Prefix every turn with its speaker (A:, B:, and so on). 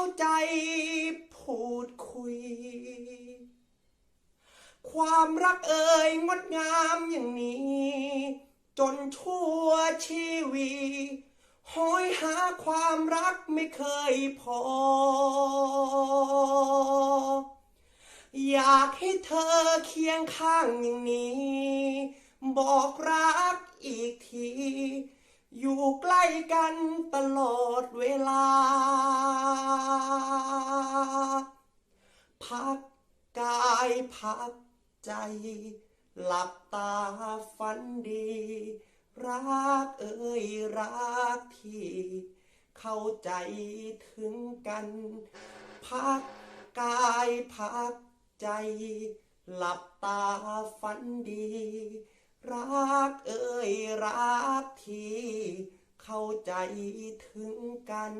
A: เข้าใจพูดคุย ความรักเอ่ยงดงามอย่างนี้ จนชั่วชีวีหอยหาความรักไม่เคยพอ อยากให้เธอเคียงข้างอย่างนี้ บอกรักอีกที อยู่ใกล้กันตลอดเวลา กกายพักใจ หลับตาฝันดี รักเอ่ยรักที่ เข้าใจถึงกัน พักกายพักใจ หลับตาฝันดี รักเอ่ยรักที่ เข้าใจถึงกัน